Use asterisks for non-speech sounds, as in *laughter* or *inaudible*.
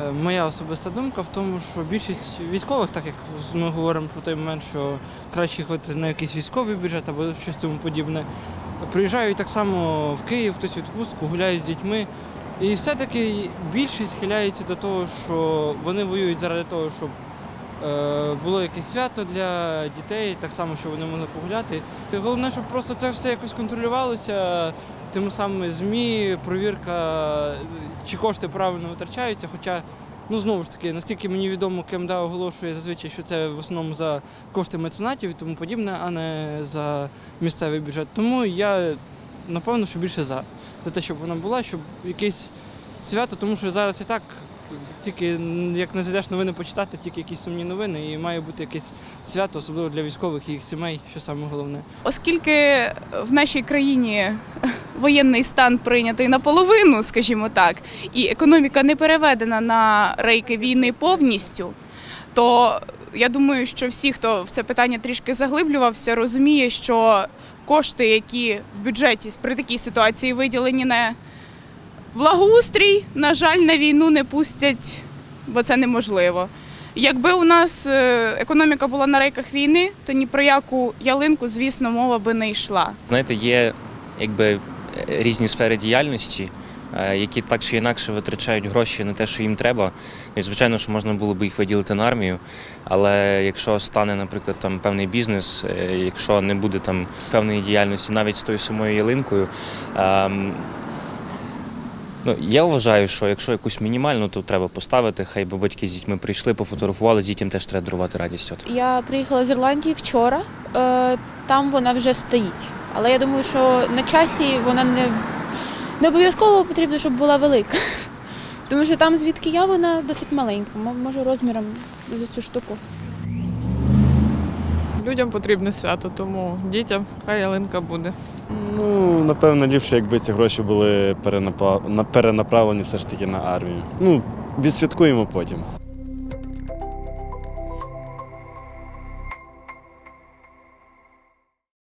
Е, Моя особиста думка в тому, що більшість військових, так як ми говоримо про той момент, що краще витрати на якийсь військовий бюджет або щось тому подібне, приїжджають так само в Київ, хтось відпустку, гуляють з дітьми. І все-таки більшість схиляється до того, що вони воюють заради того, щоб було якесь свято для дітей, так само, щоб вони могли погуляти. І головне, щоб просто це все якось контролювалося тими самими ЗМІ, провірка, е, чи кошти правильно витрачаються. Хоча, ну знову ж таки, наскільки мені відомо, КМДА оголошує зазвичай, що це в основному за кошти меценатів і тому подібне, а не за місцевий бюджет. Тому я напевно, що більше за. За те, щоб вона була, щоб якесь свято, тому що зараз і так тільки як не зайдеш новини почитати, тільки якісь сумні новини, і має бути якесь свято, особливо для військових і їх сімей, що саме головне. Оскільки в нашій країні *laughs* воєнний стан прийнятий наполовину, скажімо так, і економіка не переведена на рейки війни повністю, то я думаю, що всі, хто в це питання трішки заглиблювався, розуміє, що кошти, які в бюджеті при такій ситуації виділені на благоустрій, на жаль, на війну не пустять, бо це неможливо. Якби у нас е, економіка була на рейках війни, то ні про яку ялинку, звісно, мова би не йшла. Знаєте, є якби е, різні сфери діяльності, е, які так чи інакше витрачають гроші на те, що їм треба. І, звичайно, що можна було б їх виділити на армію. Але якщо стане, наприклад, там певний бізнес, якщо не буде там певної діяльності навіть з тою самою ялинкою. Ну, я вважаю, що якщо якусь мінімальну, то треба поставити. Хай би батьки з дітьми прийшли, пофотографували, з дітям теж треба дарувати радість. От. Я приїхала з Ірландії вчора. Е, Там вона вже стоїть. Але я думаю, що на часі вона не, не обов'язково потрібно, щоб була велика. *laughs* Тому що там, звідки я, вона досить маленька, може розміром за цю штуку. Людям потрібне свято, тому дітям хай ялинка буде. Ну, напевно, ліпше, якби ці гроші були перенаправлені все ж таки на армію. Ну, відсвяткуємо потім.